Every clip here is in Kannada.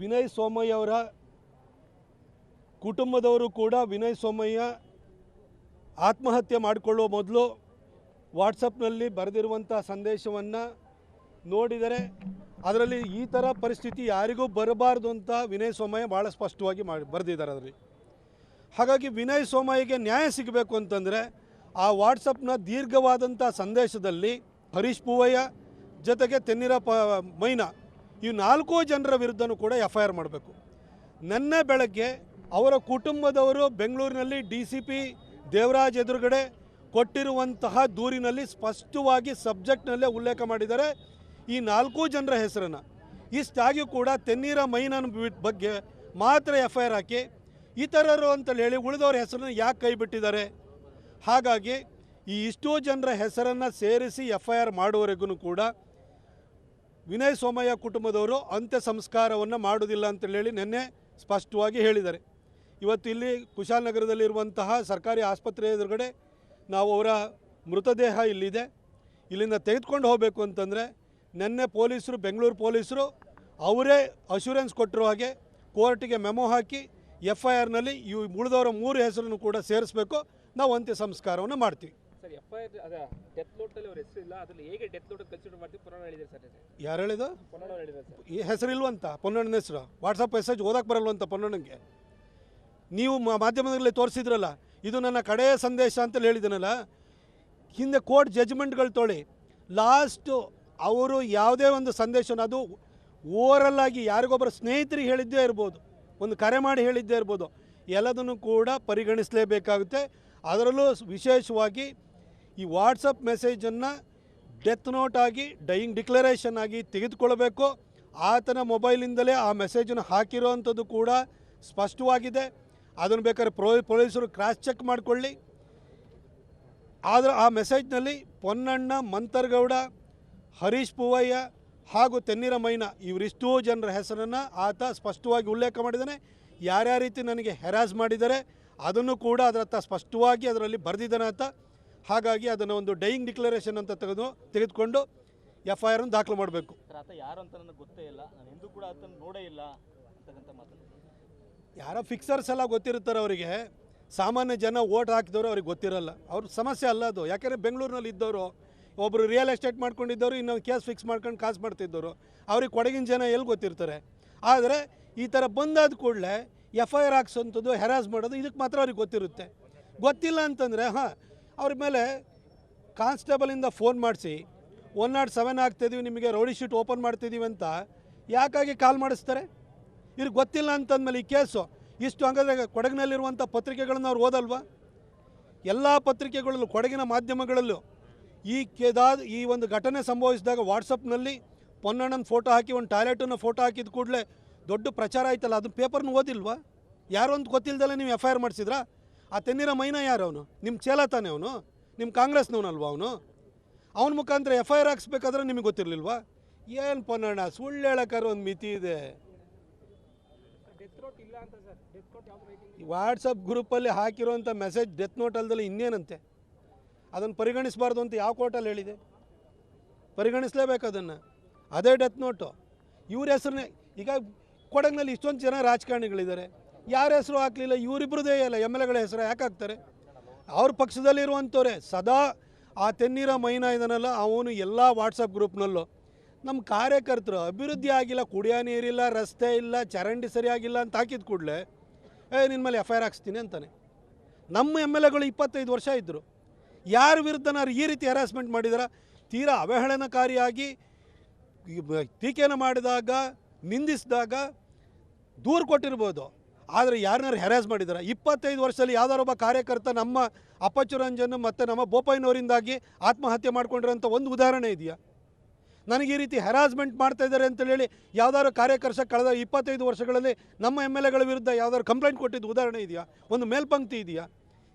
ವಿನಯ್ ಸೋಮಯ್ಯ ಅವರ ಕುಟುಂಬದವರು ಕೂಡ ವಿನಯ್ ಸೋಮಯ್ಯ ಆತ್ಮಹತ್ಯೆ ಮಾಡಿಕೊಳ್ಳುವ ಮೊದಲು ವಾಟ್ಸಪ್ನಲ್ಲಿ ಬರೆದಿರುವಂಥ ಸಂದೇಶವನ್ನು ನೋಡಿದರೆ ಅದರಲ್ಲಿ ಈ ಥರ ಪರಿಸ್ಥಿತಿ ಯಾರಿಗೂ ಬರಬಾರ್ದು ಅಂತ ವಿನಯ್ ಸೋಮಯ್ಯ ಭಾಳ ಸ್ಪಷ್ಟವಾಗಿ ಮಾಡಿ ಬರೆದಿದ್ದಾರೆ ಅದರಲ್ಲಿ. ಹಾಗಾಗಿ ವಿನಯ್ ಸೋಮಯ್ಯಗೆ ನ್ಯಾಯ ಸಿಗಬೇಕು ಅಂತಂದರೆ ಆ ವಾಟ್ಸಪ್ನ ದೀರ್ಘವಾದಂಥ ಸಂದೇಶದಲ್ಲಿ ಹರೀಶ್ ಪೂವಯ್ಯ ಜೊತೆಗೆ ತೆನ್ನಿರ ಪ ಮೈನಾ ಈ ನಾಲ್ಕು ಜನರ ವಿರುದ್ಧನೂ ಕೂಡ ಎಫ್ ಐ ಆರ್ ಮಾಡಬೇಕು. ನಿನ್ನೆ ಬೆಳಗ್ಗೆ ಅವರ ಕುಟುಂಬದವರು ಬೆಂಗಳೂರಿನಲ್ಲಿ ಡಿ ಸಿ ಪಿ, ದೇವರಾಜ್ ಎದುರುಗಡೆ ಕೊಟ್ಟಿರುವಂತಹ ದೂರಿನಲ್ಲಿ ಸ್ಪಷ್ಟವಾಗಿ ಸಬ್ಜೆಕ್ಟ್ನಲ್ಲೇ ಉಲ್ಲೇಖ ಮಾಡಿದ್ದಾರೆ. ಈ ನಾಲ್ಕು ಜನರ ಹೆಸರನ್ನು. ಇಷ್ಟಾಗಿಯೂ ಕೂಡ ತೆನ್ನೀರ ಮೈನನ್ ಬಗ್ಗೆ ಮಾತ್ರ ಎಫ್ ಐ ಆರ್ ಹಾಕಿ, ಇತರರು ಅಂತೇಳಿ ಹೇಳಿ ಉಳಿದವರ ಹೆಸರನ್ನು ಯಾಕೆ ಕೈ ಬಿಟ್ಟಿದ್ದಾರೆ? ಹಾಗಾಗಿ ಈ ಇಷ್ಟೋ ಜನರ ಹೆಸರನ್ನು ಸೇರಿಸಿ ಎಫ್ ಐ ಆರ್ ಮಾಡುವವರೆಗೂ ಕೂಡ ವಿನಯ್ ಸೋಮಯ್ಯ ಕುಟುಂಬದವರು ಅಂತ್ಯ ಸಂಸ್ಕಾರವನ್ನು ಮಾಡೋದಿಲ್ಲ ಅಂತೇಳಿ ನಿನ್ನೆ ಸ್ಪಷ್ಟವಾಗಿ ಹೇಳಿದ್ದಾರೆ. ಇವತ್ತು ಇಲ್ಲಿ ಕುಶಾಲನಗರದಲ್ಲಿರುವಂತಹ ಸರ್ಕಾರಿ ಆಸ್ಪತ್ರೆ ಎದುರುಗಡೆ ನಾವು ಅವರ ಮೃತದೇಹ ಇಲ್ಲಿದೆ. ಇಲ್ಲಿಂದ ತೆಗೆದುಕೊಂಡು ಹೋಗಬೇಕು ಅಂತಂದರೆ ನಿನ್ನೆ ಪೊಲೀಸರು, ಬೆಂಗಳೂರು ಪೊಲೀಸರು ಅವರೇ ಅಶ್ಯೂರೆನ್ಸ್ ಕೊಟ್ಟಿರೋ ಹಾಗೆ ಕೋರ್ಟಿಗೆ ಮೆಮೊ ಹಾಕಿ ಎಫ್ ಐ ಆರ್ನಲ್ಲಿ ಇವು ಉಳಿದವರ ಮೂರು ಹೆಸರನ್ನು ಕೂಡ ಸೇರಿಸಬೇಕು. ನಾವು ಅಂತ್ಯ ಸಂಸ್ಕಾರವನ್ನು ಮಾಡ್ತೀವಿ. ಸರ್ ಎಫ್ ಐ ಆರ್ ಅದ ಡೆತ್ ಅವ್ರ ಹೆಸರು ಇಲ್ಲ ಅದ್ರಲ್ಲಿ ಹೇಗೆ ಡೆತ್ ಲೋಟ್ ಕನ್ಸಿಡರ್ ಮಾಡ್ತೀವಿ ಹೇಳಿದ್ರೆ ಸರ್ ಯಾರು ಹೇಳಿದ ಪುರಾಣ ಹೇಳಿದ್ರೆ ಸರ್? ಈ ಹೆಸರಿಲ್ವಂತ ಪೊನ್ನಣ್ಣನ ಹೆಸರು. ವಾಟ್ಸಪ್ ಮೆಸೇಜ್ ಓದಕ್ಕೆ ಬರಲ್ವಂತ ಪೊನ್ನಣ್ಣಂಗೆ ನೀವು ಮ- ಮಾಧ್ಯಮದಲ್ಲಿ ತೋರಿಸಿದ್ರಲ್ಲ ಇದು ನನ್ನ ಕಡೆಯ ಸಂದೇಶ ಅಂತ ಹೇಳಿದನಲ್ಲ ಹಿಂದೆ ಕೋರ್ಟ್ ಜಜ್ಮೆಂಟ್ಗಳು ತೊಳಿ ಲಾಸ್ಟು ಅವರು ಯಾವುದೇ ಒಂದು ಸಂದೇಶನ ಅದು ಓರಲ್ ಆಗಿ ಯಾರಿಗೊಬ್ಬರು ಸ್ನೇಹಿತರಿಗೆ ಹೇಳಿದ್ದೇ ಇರ್ಬೋದು ಒಂದು ಕರೆ ಮಾಡಿ ಹೇಳಿದ್ದೇ ಇರ್ಬೋದು ಎಲ್ಲದನ್ನು ಕೂಡ ಪರಿಗಣಿಸಲೇಬೇಕಾಗುತ್ತೆ. ಅದರಲ್ಲೂ ವಿಶೇಷವಾಗಿ ಈ ವಾಟ್ಸಪ್ ಮೆಸೇಜನ್ನು ಡೆತ್ ನೋಟ್ ಆಗಿ, ಡೈಯಿಂಗ್ ಡಿಕ್ಲರೇಷನ್ ಆಗಿ ತೆಗೆದುಕೊಳ್ಬೇಕು ಆತನ ಮೊಬೈಲಿಂದಲೇ ಆ ಮೆಸೇಜನ್ನು ಹಾಕಿರೋವಂಥದ್ದು ಕೂಡ ಸ್ಪಷ್ಟವಾಗಿದೆ. ಅದನ್ನು ಬೇಕಾದ್ರೆ ಪ್ರೊ ಪೊಲೀಸರು ಕ್ರಾಸ್ ಚೆಕ್ ಮಾಡಿಕೊಳ್ಳಿ. ಆದರೆ ಆ ಮೆಸೇಜ್ನಲ್ಲಿ ಪೊನ್ನಣ್ಣ, ಮಂತರ್ಗೌಡ, ಹರೀಶ್ ಪೂವಯ್ಯ ಹಾಗೂ ತೆನ್ನಿರ ಮೈನ ಇವರಿಷ್ಟೂ ಜನರ ಹೆಸರನ್ನು ಆತ ಸ್ಪಷ್ಟವಾಗಿ ಉಲ್ಲೇಖ ಮಾಡಿದ್ದಾನೆ. ಯಾರ್ಯಾವ ರೀತಿ ನನಗೆ ಹೆರಾಸ್ ಮಾಡಿದ್ದಾರೆ, ಅದನ್ನು ಕೂಡ ಅದರತ್ತ ಸ್ಪಷ್ಟವಾಗಿ ಅದರಲ್ಲಿ ಬರೆದಿದ್ದಾನೆ ಆತ. ಹಾಗಾಗಿ ಅದನ್ನು ಒಂದು ಡೈಯಿಂಗ್ ಡಿಕ್ಲರೇಷನ್ ಅಂತ ತೆಗೆದು ತೆಗೆದುಕೊಂಡು ಎಫ್ ಐ ಆರನ್ನು ದಾಖಲು ಮಾಡಬೇಕು. ಯಾರು ಅಂತ ನನಗೆ ಗೊತ್ತೇ ಇಲ್ಲ. ನಾನು ಎಂದೂ ಕೂಡ ಆತನ ನೋಡೇ ಇಲ್ಲ ಅಂತಕ್ಕಂಥ ಯಾರೋ ಫಿಕ್ಸರ್ಸ್ ಎಲ್ಲ ಗೊತ್ತಿರುತ್ತಾರೆ ಅವರಿಗೆ. ಸಾಮಾನ್ಯ ಜನ ಓಟ್ ಹಾಕಿದವರು ಅವ್ರಿಗೆ ಗೊತ್ತಿರಲ್ಲ. ಅವ್ರ ಸಮಸ್ಯೆ ಅಲ್ಲ ಅದು. ಯಾಕೆಂದರೆ ಬೆಂಗಳೂರಿನಲ್ಲಿ ಇದ್ದವರು ಒಬ್ಬರು ರಿಯಲ್ ಎಸ್ಟೇಟ್ ಮಾಡ್ಕೊಂಡಿದ್ದವರು ಇನ್ನೊಂದು ಕೇಸ್ ಫಿಕ್ಸ್ ಮಾಡ್ಕೊಂಡು ಕಾಸು ಮಾಡ್ತಿದ್ದವರು. ಅವ್ರಿಗೆ ಕೊಡಗಿನ ಜನ ಎಲ್ಲಿ ಗೊತ್ತಿರ್ತಾರೆ? ಆದರೆ ಈ ಥರ ಬಂದಾದ ಕೂಡಲೇ ಎಫ್ ಐ ಆರ್ ಹಾಕ್ಸೋಂಥದ್ದು ಹೆರಾಸ್ ಮಾಡೋದು ಇದಕ್ಕೆ ಮಾತ್ರ ಅವ್ರಿಗೆ ಗೊತ್ತಿರುತ್ತೆ. ಗೊತ್ತಿಲ್ಲ ಅಂತಂದರೆ ಹಾಂ ಅವ್ರ ಮೇಲೆ ಕಾನ್ಸ್ಟೇಬಲಿಂದ ಫೋನ್ ಮಾಡಿಸಿ, ಒನ್ ನಾಟ್ ಸೆವೆನ್ ಆಗ್ತಿದ್ದೀವಿ ನಿಮಗೆ ರೌಡಿ ಶೀಟ್ ಓಪನ್ ಮಾಡ್ತಿದ್ದೀವಿ ಅಂತ ಯಾಕಾಗಿ ಕಾಲ್ ಮಾಡಿಸ್ತಾರೆ? ಇವ್ರಿಗೆ ಗೊತ್ತಿಲ್ಲ ಅಂತಂದಮೇಲೆ ಈ ಕೇಸು, ಇಷ್ಟು ಹಂಗಾದ್ರೆ ಕೊಡಗಿನಲ್ಲಿರುವಂಥ ಪತ್ರಿಕೆಗಳನ್ನು ಅವ್ರು ಓದಲ್ವಾ? ಎಲ್ಲ ಪತ್ರಿಕೆಗಳಲ್ಲೂ, ಕೊಡಗಿನ ಮಾಧ್ಯಮಗಳಲ್ಲೂ ಈ ಕೆದಾದ, ಈ ಒಂದು ಘಟನೆ ಸಂಭವಿಸಿದಾಗ ವಾಟ್ಸಪ್ನಲ್ಲಿ ಪೊನ್ನಣ್ಣನ ಫೋಟೋ ಹಾಕಿ, ಒಂದು ಟಾಯ್ಲೆಟನ್ನು ಫೋಟೋ ಹಾಕಿದ ಕೂಡಲೇ ದೊಡ್ಡ ಪ್ರಚಾರ ಆಯ್ತಲ್ಲ, ಅದನ್ನ ಪೇಪರ್ನ ಓದಿಲ್ವಾ? ಯಾರು ಅಂತ ಗೊತ್ತಿಲ್ದಲೆ ನೀವು ಎಫ್ ಐ ಆರ್ ಮಾಡಿಸಿದ್ರಾ? ಆ ತೆನ್ನೀರ ಮೈನ ಯಾರು ಅವನು? ನಿಮ್ಮ ಚೇಲ ತಾನೆ ಅವನು? ನಿಮ್ಮ ಕಾಂಗ್ರೆಸ್ನವನಲ್ವ ಅವನು? ಅವನ ಮುಖಾಂತರ ಎಫ್ ಐ ಆರ್ ಹಾಕ್ಸ್ಬೇಕಾದ್ರೆ ನಿಮಗೆ ಗೊತ್ತಿರಲಿಲ್ವಾ? ಏನು ಪೊನ್ನಣ್ಣ, ಸುಳ್ಳು ಹೇಳೋಕ್ಕಾದ್ರೆ ಒಂದು ಮಿತಿ ಇದೆ. ವಾಟ್ಸಪ್ ಗ್ರೂಪಲ್ಲಿ ಹಾಕಿರೋಂಥ ಮೆಸೇಜ್ ಡೆತ್ ನೋಟ್ ಅಲ್ದಲ್ಲಿ ಇನ್ನೇನಂತೆ? ಅದನ್ನು ಪರಿಗಣಿಸಬಾರ್ದು ಅಂತ ಯಾವ ಕೋರ್ಟಲ್ಲಿ ಹೇಳಿದೆ? ಪರಿಗಣಿಸಲೇಬೇಕು ಅದನ್ನು. ಅದೇ ಡೆತ್ ನೋಟು ಇವ್ರ ಹೆಸರನ್ನೇ ಈಗ ಕೊಡಗಿನಲ್ಲಿ ಇಷ್ಟೊಂದು ಜನ ರಾಜಕಾರಣಿಗಳಿದ್ದಾರೆ. ಯಾರ ಹೆಸರು ಹಾಕಲಿಲ್ಲ? ಇವರಿಬ್ಬರದೇ ಇಲ್ಲ ಎಂ ಎಲ್ ಎಗಳ ಹೆಸರು ಯಾಕೆ ಹಾಕ್ತಾರೆ? ಅವ್ರ ಪಕ್ಷದಲ್ಲಿರುವಂಥವ್ರೆ ಸದಾ ಆ ತೆನ್ನೀರ ಮೈನ ಇದನ್ನೆಲ್ಲ ಅವನು ಎಲ್ಲ ವಾಟ್ಸಪ್ ಗ್ರೂಪ್ನಲ್ಲೂ ನಮ್ಮ ಕಾರ್ಯಕರ್ತರು, ಅಭಿವೃದ್ಧಿ ಆಗಿಲ್ಲ, ಕುಡಿಯೋ ನೀರಿಲ್ಲ ರಸ್ತೆ ಇಲ್ಲ, ಚರಂಡಿ ಸರಿಯಾಗಿಲ್ಲ ಅಂತ ಹಾಕಿದ ಕೂಡಲೇ, ಏ ನಿನ್ನ ಮೇಲೆ ಎಫ್ ಐ ಆರ್ ಹಾಕ್ಸ್ತೀನಿ ಅಂತಾನೆ. ನಮ್ಮ ಎಂ ಎಲ್ ಎಗಳು ಇಪ್ಪತ್ತೈದು ವರ್ಷ ಇದ್ದರು ಯಾರ ವಿರುದ್ಧನಾರು ಈ ರೀತಿ ಹ್ಯಾರಾಸ್ಮೆಂಟ್ ಮಾಡಿದಾರ? ತೀರಾ ಅವಹೇಳನಕಾರಿಯಾಗಿ ಟೀಕೆಯನ್ನು ಮಾಡಿದಾಗ, ನಿಂದಿಸಿದಾಗ ದೂರು ಕೊಟ್ಟಿರ್ಬೋದು. ಆದರೆ ಯಾರನ್ನಾರು ಹೆರಾಸ್ ಮಾಡಿದ್ದಾರೆ? ಇಪ್ಪತ್ತೈದು ವರ್ಷದಲ್ಲಿ ಯಾವ್ದಾರು ಒಬ್ಬ ಕಾರ್ಯಕರ್ತ ನಮ್ಮ ಅಪ್ಪಚ್ಚುರಂಜನ್ ಮತ್ತು ನಮ್ಮ ಬೋಪಯ್ಯನವರಿಂದಾಗಿ ಆತ್ಮಹತ್ಯೆ ಮಾಡ್ಕೊಂಡಿರೋಂಥ ಒಂದು ಉದಾಹರಣೆ ಇದೆಯಾ? ನನಗೆ ಈ ರೀತಿ ಹೆರಾಸ್ಮೆಂಟ್ ಮಾಡ್ತಾ ಇದ್ದಾರೆ ಅಂತೇಳಿ ಯಾವ್ದಾದ್ರು ಕಾರ್ಯಕರ್ತ ಕಳೆದ ಇಪ್ಪತ್ತೈದು ವರ್ಷಗಳಲ್ಲಿ ನಮ್ಮ ಎಂ ಎಲ್ ಎಗಳ ವಿರುದ್ಧ ಯಾವ್ದಾದ್ರು ಕಂಪ್ಲೇಂಟ್ ಕೊಟ್ಟಿದ್ದು ಉದಾಹರಣೆ ಇದೆಯಾ? ಒಂದು ಮೇಲ್ಪಂಕ್ತಿ ಇದೆಯಾ?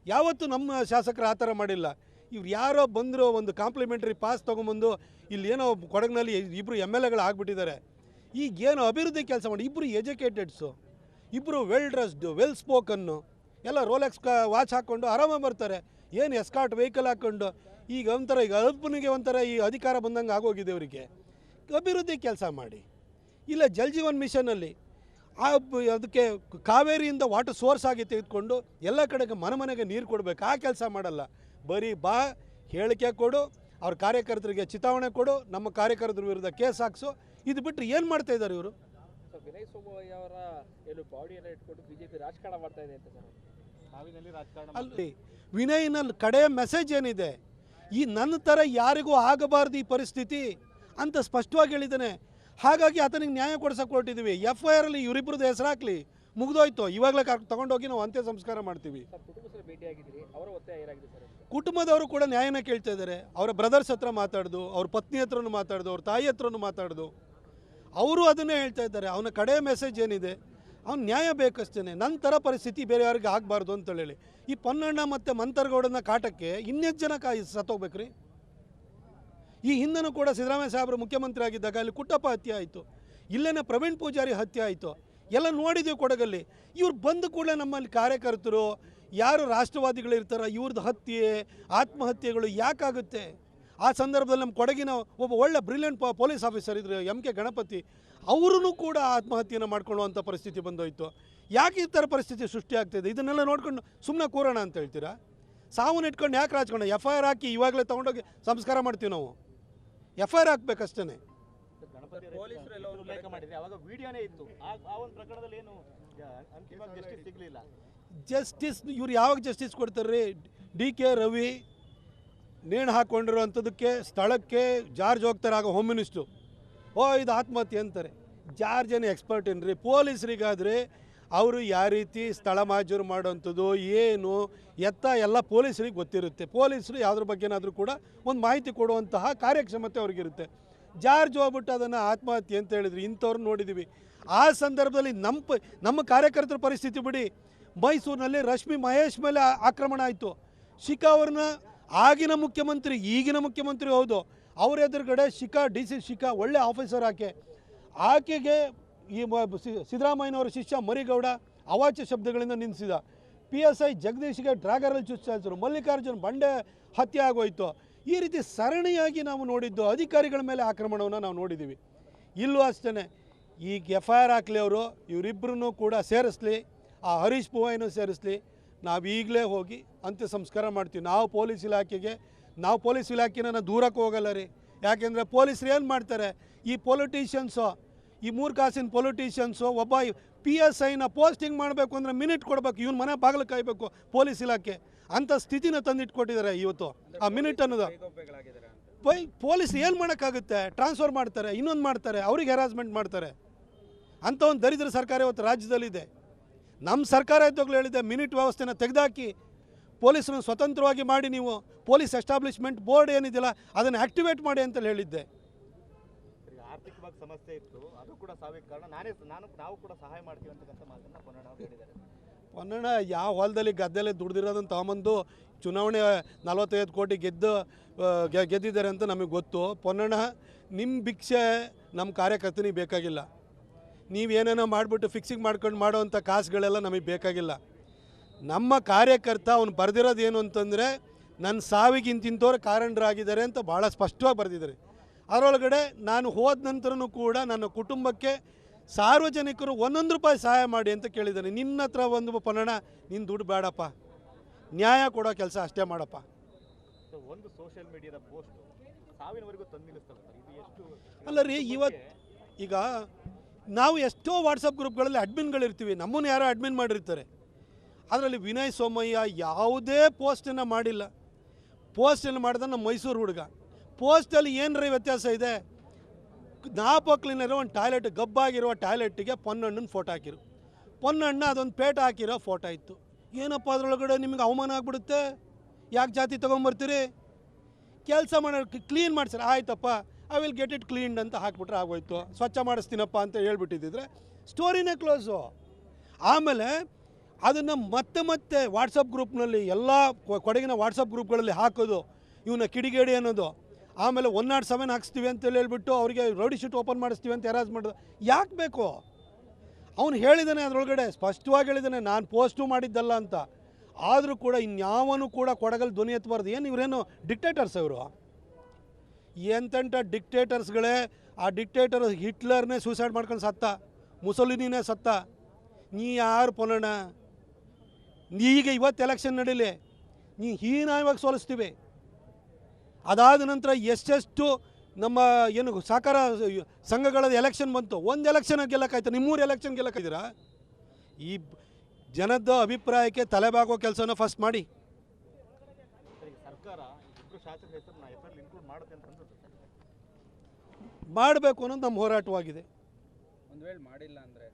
ಯಾವತ್ತೂ ನಮ್ಮ ಶಾಸಕರು ಆ ಥರ ಮಾಡಿಲ್ಲ. ಇವ್ರು ಯಾರೋ ಬಂದರೂ ಒಂದು ಕಾಂಪ್ಲಿಮೆಂಟ್ರಿ ಪಾಸ್ ತೊಗೊಂಬಂದು ಇಲ್ಲಿ ಏನೋ ಕೊಡಗಿನಲ್ಲಿ ಇಬ್ಬರು ಎಂ ಎಲ್ ಎಗಳು ಆಗಿಬಿಟ್ಟಿದ್ದಾರೆ. ಈಗ ಏನು ಅಭಿವೃದ್ಧಿ ಕೆಲಸ ಮಾಡಿ ಇಬ್ಬರು ಎಜುಕೇಟೆಡ್ಸು ಇಬ್ಬರು ವೆಲ್ ಡ್ರೆಸ್ಡು ವೆಲ್ ಸ್ಪೋಕನ್ನು ಎಲ್ಲ ರೋಲೆಕ್ಸ್ ವಾಚ್ ಹಾಕ್ಕೊಂಡು ಆರಾಮಾಗಿ ಬರ್ತಾರೆ. ಏನು ಎಸ್ಕಾಟ್ ವೆಹಿಕಲ್ ಹಾಕ್ಕೊಂಡು ಈಗ ಒಂಥರ, ಈಗ ಅಲ್ಪನಿಗೆ ಒಂಥರ ಈ ಅಧಿಕಾರ ಬಂದಂಗೆ ಆಗೋಗಿದೆ ಅವರಿಗೆ ಅಭಿವೃದ್ಧಿ ಕೆಲಸ ಮಾಡಿ. ಇಲ್ಲ ಜಲ್ ಜೀವನ್ ಮಿಷನಲ್ಲಿ ಆ ಅದಕ್ಕೆ ಕಾವೇರಿಯಿಂದ ವಾಟರ್ ಸೋರ್ಸ್ ಆಗಿ ತೆಗೆದುಕೊಂಡು ಎಲ್ಲ ಕಡೆಗೆ ಮನೆ ಮನೆಗೆ ನೀರು ಕೊಡಬೇಕು. ಆ ಕೆಲಸ ಮಾಡಲ್ಲ. ಬರೀ ಬಾ, ಹೇಳಿಕೆ ಕೊಡು, ಅವ್ರ ಕಾರ್ಯಕರ್ತರಿಗೆ ಚಿತಾವಣೆ ಕೊಡು, ನಮ್ಮ ಕಾರ್ಯಕರ್ತರ ವಿರುದ್ಧ ಕೇಸ್ ಹಾಕ್ಸು. ಇದು ಬಿಟ್ಟರೆ ಏನು ಮಾಡ್ತಾ ಇದ್ದಾರೆ ಇವರು? ವಿನಯ್ ಸೋಮಯ್ಯ ಅವರ ಏನು ಬಾಡಿಯನ್ನು ಇಟ್ಕೊಂಡು ಬಿಜೆಪಿ ರಾಜಕಾರಣ ಮಾಡ್ತಾ ಇದೆ ಅಂತ ಸರ್? ರಾಜಕಾರಣ ಅಲ್ಲಿ ವಿನಯ್ನಲ್ಲಿ ಕಡೆ ಮೆಸೇಜ್ ಏನಿದೆ? ಈ ನನ್ನ ಥರ ಯಾರಿಗೂ ಆಗಬಾರ್ದು ಈ ಪರಿಸ್ಥಿತಿ ಅಂತ ಸ್ಪಷ್ಟವಾಗಿ ಹೇಳಿದ್ದಾನೆ. ಹಾಗಾಗಿ ಆತನಿಗೆ ನ್ಯಾಯ ಕೊಡ್ಸಕ್ಕೆ ಹೊರಟಿದ್ದೀವಿ ಎಫ್ ಐ ಆರಲ್ಲಿ ಇವರಿಬ್ಬರದ್ದು ಹೆಸರು ಹಾಕ್ಲಿ ಮುಗ್ದೋಯ್ತು. ಇವಾಗಲೇ ಕರ್ ತಗೊಂಡೋಗಿ ನಾವು ಅಂತ್ಯ ಸಂಸ್ಕಾರ ಮಾಡ್ತೀವಿ. ಸರ್ ಕುಟುಂಬ ಸಹ ಅವರ ಒತ್ತಾಯ ಏನಾಗಿದೆ ಸರ್ ಕುಟುಂಬದವರು ಕೂಡ ನ್ಯಾಯನ ಕೇಳ್ತಾ ಇದ್ದಾರೆ. ಅವರ ಬ್ರದರ್ಸ್ ಹತ್ರ ಮಾತಾಡ್ದು ಅವ್ರ ಪತ್ನಿ ಹತ್ರನೂ ಮಾತಾಡ್ದು ಅವ್ರ ತಾಯಿ ಹತ್ರನೂ ಮಾತಾಡ್ದು. ಅವರು ಅದನ್ನೇ ಹೇಳ್ತಾ ಇದ್ದಾರೆ. ಅವನ ಕಡೆ ಮೆಸೇಜ್ ಏನಿದೆ? ಅವ್ನು ನ್ಯಾಯ ಬೇಕಷ್ಟೇ ನನ್ನ ಥರ ಪರಿಸ್ಥಿತಿ ಬೇರೆ ಯಾರಿಗೆ ಆಗಬಾರ್ದು ಅಂತ ಹೇಳಿ. ಈ ಪೊನ್ನಣ್ಣ ಮತ್ತು ಮಂತರ್ಗೌಡನ ಕಾಟಕ್ಕೆ ಇನ್ನೆಷ್ಟು ಜನ ಕಾಯಿ ಸತ್ತೋಗ್ಬೇಕ್ರಿ? ಈ ಹಿಂದನೂ ಕೂಡ ಸಿದ್ದರಾಮಯ್ಯ ಸಾಹೇಬರು ಮುಖ್ಯಮಂತ್ರಿ ಆಗಿದ್ದಾಗ ಅಲ್ಲಿ ಕುಟ್ಟಪ್ಪ ಹತ್ಯೆ ಆಯಿತು. ಇಲ್ಲೇನೆ ಪ್ರವೀಣ್ ಪೂಜಾರಿ ಹತ್ಯೆ ಆಯಿತು. ಎಲ್ಲ ನೋಡಿದ್ದೀವಿ ಕೊಡಗಲ್ಲಿ. ಇವ್ರು ಬಂದ ಕೂಡಲೇ ನಮ್ಮಲ್ಲಿ ಕಾರ್ಯಕರ್ತರು, ಯಾರು ರಾಷ್ಟ್ರವಾದಿಗಳು ಇರ್ತಾರೋ ಇವ್ರದ್ದು ಹತ್ಯೆ, ಆತ್ಮಹತ್ಯೆಗಳು ಯಾಕಾಗುತ್ತೆ? ಆ ಸಂದರ್ಭದಲ್ಲಿ ನಮ್ಮ ಕೊಡಗಿನ ಒಬ್ಬ ಒಳ್ಳೆ ಬ್ರಿಲಿಯಂಟ್ ಪೊಲೀಸ್ ಆಫೀಸರ್ ಇದ್ರು ಎಂ ಕೆ ಗಣಪತಿ ಅವರೂ ಕೂಡ ಆತ್ಮಹತ್ಯೆಯನ್ನು ಮಾಡ್ಕೊಳ್ಳುವಂಥ ಪರಿಸ್ಥಿತಿ ಬಂದೋಯ್ತು. ಯಾಕೆ ಈ ಥರ ಪರಿಸ್ಥಿತಿ ಸೃಷ್ಟಿ ಆಗ್ತಿದೆ ಇದನ್ನೆಲ್ಲ ನೋಡ್ಕೊಂಡು ಸುಮ್ಮನೆ ಕೂರೋಣ ಅಂತ ಹೇಳ್ತೀರಾ? ಸಾವನ್ನ ಇಟ್ಕೊಂಡು ಯಾಕೆ ರಾಜ್ಕೊಂಡು ಎಫ್ ಐ ಆರ್ ಹಾಕಿ ಇವಾಗಲೇ ತೊಗೊಂಡೋಗಿ ಸಂಸ್ಕಾರ ಮಾಡ್ತೀವಿ ನಾವು. ಎಫ್ ಐ ಆರ್ ಹಾಕ್ಬೇಕಷ್ಟೇ ಜಸ್ಟಿಸ್ ಇವ್ರು ಯಾವಾಗ ಜಸ್ಟಿಸ್ ಕೊಡ್ತಾರೆ? ಡಿ ಕೆ ರವಿ ನೇಣು ಹಾಕ್ಕೊಂಡಿರೋವಂಥದ್ದಕ್ಕೆ ಸ್ಥಳಕ್ಕೆ ಜಾರ್ಜ್ ಹೋಗ್ತಾರೆ ಆಗ ಹೋಮ್ ಮಿನಿಸ್ಟ್ರು ಓ, ಇದು ಆತ್ಮಹತ್ಯೆ ಅಂತಾರೆ. ಜಾರ್ಜ್ ಏನು ಎಕ್ಸ್ಪರ್ಟ್ ಏನ್ರಿ? ಪೊಲೀಸರಿಗಾದರೆ ಅವರು ಯಾವ ರೀತಿ ಸ್ಥಳ ಮಾಜೂರು ಮಾಡುವಂಥದ್ದು, ಏನು, ಎತ್ತ ಎಲ್ಲ ಪೊಲೀಸರಿಗೆ ಗೊತ್ತಿರುತ್ತೆ. ಪೊಲೀಸರು ಯಾವುದ್ರ ಬಗ್ಗೆನಾದರೂ ಕೂಡ ಒಂದು ಮಾಹಿತಿ ಕೊಡುವಂತಹ ಕಾರ್ಯಕ್ಷಮತೆ ಅವ್ರಿಗಿರುತ್ತೆ. ಜಾರ್ಜ್ ಹೋಗ್ಬಿಟ್ಟು ಅದನ್ನು ಆತ್ಮಹತ್ಯೆ ಅಂತ ಹೇಳಿದ್ರು. ಇಂಥವ್ರು ನೋಡಿದ್ದೀವಿ ಆ ಸಂದರ್ಭದಲ್ಲಿ ನಮ್ಮ ನಮ್ಮ ಕಾರ್ಯಕರ್ತರ ಪರಿಸ್ಥಿತಿ ಬಿಡಿ. ಮೈಸೂರಿನಲ್ಲಿ ರಶ್ಮಿ ಮಹೇಶ್ ಮೇಲೆ ಆಕ್ರಮಣ ಆಯಿತು. ಶಿಖಾ ಅವ್ರನ್ನ ಆಗಿನ ಮುಖ್ಯಮಂತ್ರಿ, ಈಗಿನ ಮುಖ್ಯಮಂತ್ರಿ ಹೌದು. ಅವ್ರ ಎದುರುಗಡೆ ಶಿಖಾ, ಡಿ ಸಿ ಶಿಖಾ ಒಳ್ಳೆ ಆಫೀಸರ್ ಆಕೆ. ಆಕೆಗೆ ಈ ಸಿದ್ದರಾಮಯ್ಯನವರ ಶಿಷ್ಯ ಮರಿಗೌಡ ಅವಾಚ್ಯ ಶಬ್ದಗಳಿಂದ ನಿಲ್ಲಿಸಿದ ಪಿ ಎಸ್ ಐ ಜಗದೀಶ್ಗೆ ಡ್ರಾಗರಲ್ಲಿ ಚುಚ್ಚಾಯಿಸಿದ್ರು ಮಲ್ಲಿಕಾರ್ಜುನ್ ಬಂಡೆ ಹತ್ಯೆ ಆಗೋಯ್ತು. ಈ ರೀತಿ ಸರಣಿಯಾಗಿ ನಾವು ನೋಡಿದ್ದು ಅಧಿಕಾರಿಗಳ ಮೇಲೆ ಆಕ್ರಮಣವನ್ನು ನಾವು ನೋಡಿದ್ದೀವಿ ಇಲ್ಲೂ ಅಷ್ಟೇ ಈಗ ಎಫ್ ಐ ಆರ್ ಹಾಕಲಿ ಅವರು ಇವರಿಬ್ಬರನ್ನೂ ಕೂಡ ಸೇರಿಸ್ಲಿ. ಆ ಹರೀಶ್ ಪೂವಯ್ಯನೂ ಸೇರಿಸ್ಲಿ. ನಾವು ಈಗಲೇ ಹೋಗಿ ಅಂತ್ಯ ಸಂಸ್ಕಾರ ಮಾಡ್ತೀವಿ. ನಾವು ಪೊಲೀಸ್ ಇಲಾಖೆಗೆ, ನಾವು ಪೊಲೀಸ್ ಇಲಾಖೆನ ದೂರಕ್ಕೆ ಹೋಗಲ್ಲ ರೀ. ಯಾಕೆಂದರೆ ಪೊಲೀಸರು ಏನು ಮಾಡ್ತಾರೆ, ಈ ಪೊಲಿಟಿಷಿಯನ್ಸು ಈ ಮೂರು ಕಾಸಿನ ಪೊಲಿಟಿಷಿಯನ್ಸು ಒಬ್ಬ ಪಿ ಎಸ್ ಐನ ಪೋಸ್ಟಿಂಗ್ ಮಾಡಬೇಕು ಅಂದರೆ ಮಿನಿಟ್ ಕೊಡಬೇಕು. ಇವ್ನ ಮನೆ ಬಾಗಿಲು ಕಾಯಬೇಕು ಪೊಲೀಸ್ ಇಲಾಖೆ. ಅಂಥ ಸ್ಥಿತಿನ ತಂದಿಟ್ಕೊಟ್ಟಿದ್ದಾರೆ ಇವತ್ತು. ಆ ಮಿನಿಟ್ ಅನ್ನೋದು. ಬೈ, ಪೊಲೀಸ್ ಏನು ಮಾಡೋಕ್ಕಾಗುತ್ತೆ? ಟ್ರಾನ್ಸ್ಫರ್ ಮಾಡ್ತಾರೆ, ಇನ್ನೊಂದು ಮಾಡ್ತಾರೆ, ಅವ್ರಿಗೆ ಹೆರಾಸ್ಮೆಂಟ್ ಮಾಡ್ತಾರೆ. ಅಂಥ ಒಂದು ದರಿದ್ರ ಸರ್ಕಾರ ಇವತ್ತು ರಾಜ್ಯದಲ್ಲಿದೆ. ನಮ್ಮ ಸರ್ಕಾರ ಇದ್ದಾಗಲೂ ಹೇಳಿದೆ ಮಿನಿಟ್ ವ್ಯವಸ್ಥೆನ ತೆಗೆದಾಕಿ ಪೊಲೀಸರನ್ನು ಸ್ವತಂತ್ರವಾಗಿ ಮಾಡಿ ನೀವು ಪೊಲೀಸ್ ಎಸ್ಟಾಬ್ಲಿಷ್ಮೆಂಟ್ ಬೋರ್ಡ್ ಏನಿದೆಯಲ್ಲ ಅದನ್ನು ಆ್ಯಕ್ಟಿವೇಟ್ ಮಾಡಿ ಅಂತ ಹೇಳಿದ್ದೆ. ಆರ್ಥಿಕವಾಗಿ ಸಮಸ್ಯೆ ಇತ್ತು ಅದು ಕೂಡ ಸಾವಿಗೆ ಕಾರಣ. ನಾನೇ ನಾನು ನಾವು ಕೂಡ ಸಹಾಯ ಮಾಡ್ತೀವಿ ಅಂತಕ್ಕಂಥ ಮಾತನ್ನ ಪೊನ್ನಣ್ಣ ಅವರು ಹೇಳಿದ್ದಾರೆ. ಪೊನ್ನಣ್ಣ ಯಾವ ಹೊಲದಲ್ಲಿ ಗದ್ದೆಲೆ ದುಡ್ದಿರೋದನ್ನು ತಗೊಂಬಂದು ಚುನಾವಣೆ ನಲವತ್ತೈದು ಕೋಟಿ ಗೆದ್ದು ಗೆ- ಗೆದ್ದಿದ್ದಾರೆ ಅಂತ ನಮಗೆ ಗೊತ್ತು. ಪೊನ್ನಣ್ಣ ನಿಮ್ಮ ಭಿಕ್ಷೆ ನಮ್ಮ ಕಾರ್ಯಕರ್ತನಿಗೆ ಬೇಕಾಗಿಲ್ಲ. ನೀವೇನೇನೋ ಮಾಡಿಬಿಟ್ಟು ಫಿಕ್ಸಿಂಗ್ ಮಾಡ್ಕೊಂಡು ಮಾಡೋವಂಥ ಕಾಸುಗಳೆಲ್ಲ ನಮಗೆ ಬೇಕಾಗಿಲ್ಲ. ನಮ್ಮ ಕಾರ್ಯಕರ್ತ ಅವ್ನು ಬರೆದಿರೋದು ಏನು ಅಂತಂದರೆ ನನ್ನ ಸಾವಿಗೆ ಇಂತಿಂಥವ್ರು ಕಾರಣರಾಗಿದ್ದಾರೆ ಅಂತ ಭಾಳ ಸ್ಪಷ್ಟವಾಗಿ ಬರೆದಿದ್ದಾರೆ. ಅದರೊಳಗಡೆ ನಾನು ಹೋದ ನಂತರನೂ ಕೂಡ ನನ್ನ ಕುಟುಂಬಕ್ಕೆ ಸಾರ್ವಜನಿಕರು ಒಂದೊಂದು ರೂಪಾಯಿ ಸಹಾಯ ಮಾಡಿ ಅಂತ ಕೇಳಿದ್ದಾನೆ. ನಿನ್ನ ಹತ್ರ ಒಂದು ಪನ್ನಣ ನಿನ್ನ ದುಡ್ಡು ಬೇಡಪ್ಪ ನ್ಯಾಯ ಕೊಡೋ ಕೆಲಸ ಅಷ್ಟೇ ಮಾಡಪ್ಪ. ಒಂದು ಸೋಷಿಯಲ್ ಮೀಡಿಯಾದ ಪೋಸ್ಟ್ ಸಾವಿನವರೆಗೂ ತಂದು ಅಲ್ಲ ರೀ ಇವತ್ತು ಈಗ ನಾವು ಎಷ್ಟೋ ವಾಟ್ಸಪ್ ಗ್ರೂಪ್ಗಳಲ್ಲಿ ಅಡ್ಮಿನ್ಗಳಿರ್ತೀವಿ. ನಮ್ಮನ್ನು ಯಾರೋ ಅಡ್ಮಿನ್ ಮಾಡಿರ್ತಾರೆ. ಅದರಲ್ಲಿ ವಿನಯ್ ಸೋಮಯ್ಯ ಯಾವುದೇ ಪೋಸ್ಟನ್ನು ಮಾಡಿಲ್ಲ. ಪೋಸ್ಟನ್ನು ಮಾಡಿದ ನಮ್ಮ ಮೈಸೂರು ಹುಡುಗ. ಪೋಸ್ಟಲ್ಲಿ ಏನರ ವ್ಯತ್ಯಾಸ ಇದೆ? ನಾಪಕ್ಲಿನಿರೋ ಒಂದು ಟಾಯ್ಲೆಟ್, ಗಬ್ಬಾಗಿರುವ ಟಾಯ್ಲೆಟ್ಟಿಗೆ ಪೊನ್ನಣ್ಣನ ಫೋಟೋ ಹಾಕಿರು. ಪೊನ್ನಣ್ಣ ಅದೊಂದು ಪೇಟ ಹಾಕಿರೋ ಫೋಟೋ ಇತ್ತು. ಏನಪ್ಪ ಅದರೊಳಗಡೆ ನಿಮಗೆ ಅವಮಾನ ಆಗ್ಬಿಡುತ್ತೆ? ಯಾಕೆ ಜಾತಿ ತೊಗೊಂಬರ್ತೀರಿ? ಕೆಲಸ ಮಾಡೋ ಕ್ಲೀನ್ ಮಾಡ್ತಾರೆ ಆಯ್ತಪ್ಪ. I will get it cleaned ಅಂತ ಹಾಕ್ಬಿಟ್ರೆ ಆಗೋಯ್ತು. ಸ್ವಚ್ಛ ಮಾಡಿಸ್ತೀನಪ್ಪ ಅಂತ ಹೇಳ್ಬಿಟ್ಟಿದ್ದಿದ್ರೆ ಸ್ಟೋರಿನೇ ಕ್ಲೋಸು ಆಮೇಲೆ ಅದನ್ನು ಮತ್ತೆ ಮತ್ತೆ ವಾಟ್ಸಪ್ ಗ್ರೂಪ್ನಲ್ಲಿ ಎಲ್ಲ ಕೊಡಗಿನ ವಾಟ್ಸಪ್ ಗ್ರೂಪ್ಗಳಲ್ಲಿ ಹಾಕೋದು ಇವನ್ನ ಕಿಡಿಗೇಡಿ ಅನ್ನೋದು. ಆಮೇಲೆ ಒನ್ ನಾಟ್ ಸೆವೆನ್ ಹಾಕ್ಸ್ತೀವಿ ಅಂತೇಳಿ ಹೇಳ್ಬಿಟ್ಟು ಅವರಿಗೆ ರೌಡಿ ಶೀಟ್ ಓಪನ್ ಮಾಡಿಸ್ತೀವಿ ಅಂತ ಹ್ಯಾರಾಸ್ ಮಾಡೋದು ಯಾಕೆ ಬೇಕು? ಅವನು ಹೇಳಿದ್ದಾನೆ ಅದರೊಳಗಡೆ, ಸ್ಪಷ್ಟವಾಗಿ ಹೇಳಿದ್ದಾನೆ ನಾನು ಪೋಸ್ಟು ಮಾಡಿದ್ದಲ್ಲ ಅಂತ. ಆದರೂ ಕೂಡ ಇನ್ಯಾವನು ಕೂಡ ಕೊಡಗಲ್ಲಿ ಧ್ವನಿ ಎತ್ತಬಾರ್ದು ಏನು ಇವರೇನು ಡಿಕ್ಟೇಟರ್ಸ್ ಇವರು ಎಂತೆಂಥ ಡಿಕ್ಟೇಟರ್ಸ್ಗಳೇ ಆ ಡಿಕ್ಟೇಟರ್ ಹಿಟ್ಲರ್ನೇ ಸೂಸೈಡ್ ಮಾಡ್ಕೊಂಡು ಸತ್ತ ಮುಸಲಿನೇ ಸತ್ತ. ನೀ ಯಾರು ಪೊಲಣ? ಈಗ ಇವತ್ತು ಎಲೆಕ್ಷನ್ ನಡೀಲಿ. ನೀ ಹೀನಾಯವಾಗಿ ಸೋಲಿಸ್ತೀವಿ. ಅದಾದ ನಂತರ ಎಷ್ಟೆಷ್ಟು ನಮ್ಮ ಏನು ಸಹಕಾರ ಸಂಘಗಳ ಎಲೆಕ್ಷನ್ ಬಂತು. ಒಂದು ಎಲೆಕ್ಷನ್ ಗೆಲ್ಲಕ್ಕಾಯ್ತು. ನಿಮ್ಮೂರು ಎಲೆಕ್ಷನ್ ಗೆಲ್ಲಕ್ಕಿದ್ದೀರಾ ಈ ಜನದ ಅಭಿಪ್ರಾಯಕ್ಕೆ ತಲೆಬಾಗೋ ಕೆಲಸನ ಫಸ್ಟ್ ಮಾಡಿ. ಸರ್ಕಾರ ಮಾಡಬೇಕು ಅನ್ನೋದು ನಮ್ಮ ಹೋರಾಟವಾಗಿದೆ. ಒಂದು ವೇಳೆ ಮಾಡಿಲ್ಲ ಅಂದರೆ?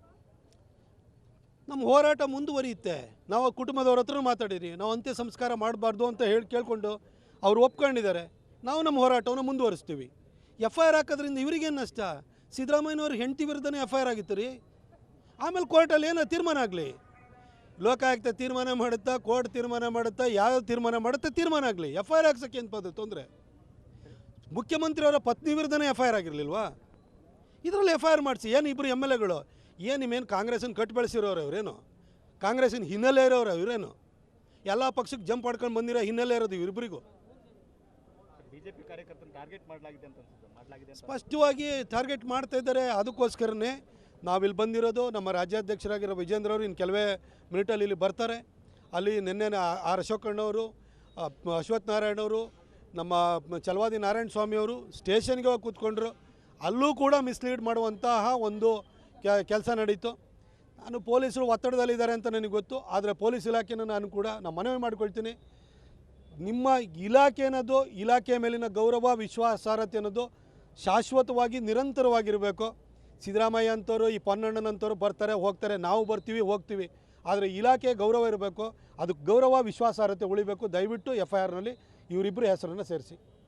ನಮ್ಮ ಹೋರಾಟ ಮುಂದುವರಿಯುತ್ತೆ. ನಾವು ಕುಟುಂಬದವ್ರ ಹತ್ರ ಮಾತಾಡಿರಿ. ನಾವು ಅಂತ್ಯ ಸಂಸ್ಕಾರ ಮಾಡಬಾರ್ದು ಅಂತ ಹೇಳಿ ಕೇಳಿಕೊಂಡು ಅವ್ರು ಒಪ್ಕೊಂಡಿದ್ದಾರೆ. ನಾವು ನಮ್ಮ ಹೋರಾಟವನ್ನು ಮುಂದುವರಿಸ್ತೀವಿ. ಎಫ್ ಐ ಆರ್ ಹಾಕೋದ್ರಿಂದ ಇವ್ರಿಗೇನು ನಷ್ಟ? ಸಿದ್ದರಾಮಯ್ಯನವ್ರ ಹೆಂಡತಿ ವಿರುದ್ಧನೇ ಎಫ್ ಐ ಆರ್ ಆಗಿತ್ತು ರೀ. ಆಮೇಲೆ ಕೋರ್ಟಲ್ಲಿ ಏನೋ ತೀರ್ಮಾನ ಆಗಲಿ? ಲೋಕಾಯುಕ್ತ ತೀರ್ಮಾನ ಮಾಡುತ್ತಾ ಕೋರ್ಟ್ ತೀರ್ಮಾನ ಮಾಡುತ್ತಾ ಯಾವ ತೀರ್ಮಾನ ಮಾಡುತ್ತಾ ತೀರ್ಮಾನ ಆಗಲಿ? ಎಫ್ ಐ ಆರ್ ಹಾಕ್ಸೋಕ್ಕೆ ಏನು ಪದ ತೊಂದರೆ? ಮುಖ್ಯಮಂತ್ರಿಯವರ ಪತ್ನಿ ವಿರುದ್ಧನೇ ಎಫ್ ಐ ಆರ್ ಆಗಿರಲಿಲ್ವಾ? ಇದರಲ್ಲಿ ಎಫ್ ಐ ಆರ್ ಮಾಡಿಸಿ ಏನು ಇಬ್ಬರು ಎಂ ಎಲ್ ಎಗಳು? ಏನು ನಿಮ್ಮೇನು ಕಾಂಗ್ರೆಸ್ಸನ್ನು ಕಟ್ಟು ಬೆಳೆಸಿರೋರು ಇವರೇನು? ಕಾಂಗ್ರೆಸ್ಸಿನ ಹಿನ್ನೆಲೆ ಇರೋರು ಇವರೇನು? ಎಲ್ಲ ಪಕ್ಷಕ್ಕೆ ಜಂಪ್ ಮಾಡ್ಕೊಂಡು ಬಂದಿರೋ ಹಿನ್ನೆಲೆ ಇರೋದು ಇವರಿಬ್ಬರಿಗೂ ಬಿಜೆಪಿ ಟಾರ್ಗೆಟ್ ಮಾಡಲಾಗಿದೆ ಅಂತ ಸ್ಪಷ್ಟವಾಗಿ ಟಾರ್ಗೆಟ್ ಮಾಡ್ತಾ ಇದ್ದಾರೆ ಅದಕ್ಕೋಸ್ಕರನೇ ನಾವಿಲ್ಲಿ ಬಂದಿರೋದು ನಮ್ಮ ರಾಜ್ಯಾಧ್ಯಕ್ಷರಾಗಿರೋ ವಿಜೇಂದ್ರ ಅವರು ಇನ್ನು ಕೆಲವೇ ಮಿನಿಟಲ್ಲಿ ಇಲ್ಲಿ ಬರ್ತಾರೆ. ಅಲ್ಲಿ ನಿನ್ನೆ ಆರ್ ಅಶೋಕಣ್ಣವರು ಅಶ್ವತ್ಥ್ ಪ- ಅಶ್ವಥ್ ನಾರಾಯಣವರು ನಮ್ಮ ಚಲವಾದಿ ನಾರಾಯಣ ಸ್ವಾಮಿಯವರು ಸ್ಟೇಷನ್ಗೆ ಹೋಗಿ ಕೂತ್ಕೊಂಡ್ರು. ಅಲ್ಲೂ ಕೂಡ ಮಿಸ್ಲೀಡ್ ಮಾಡುವಂತಹ ಒಂದು ಕೆಲಸ ನಡೀತು. ನಾನು ಪೊಲೀಸರು ಒತ್ತಡದಲ್ಲಿದ್ದಾರೆ ಅಂತ ನನಗೆ ಗೊತ್ತು. ಆದರೆ ಪೊಲೀಸ್ ಇಲಾಖೆನ ನಾನು ಕೂಡ ನಾನು ಮನವಿ ಮಾಡ್ಕೊಳ್ತೀನಿ. ನಿಮ್ಮ ಇಲಾಖೆ ಅನ್ನೋದು ಇಲಾಖೆಯ ಮೇಲಿನ ಗೌರವ, ವಿಶ್ವಾಸಾರ್ಹತೆ ಅನ್ನೋದು ಶಾಶ್ವತವಾಗಿ ನಿರಂತರವಾಗಿರಬೇಕು. ಸಿದ್ದರಾಮಯ್ಯ ಅಂಥವ್ರು, ಈ ಪೊನ್ನಣ್ಣನಂಥವ್ರು ಬರ್ತಾರೆ, ಹೋಗ್ತಾರೆ. ನಾವು ಬರ್ತೀವಿ, ಹೋಗ್ತೀವಿ. ಆದರೆ ಇಲಾಖೆ ಗೌರವ ಇರಬೇಕು. ಅದಕ್ಕೆ ಗೌರವ, ವಿಶ್ವಾಸಾರ್ಹತೆ ಉಳಿಬೇಕು. ದಯವಿಟ್ಟು ಎಫ್ ಐ ಆರ್ನಲ್ಲಿ ಇವರಿಬ್ಬರು ಹೆಸರನ್ನು ಸೇರಿಸಿ.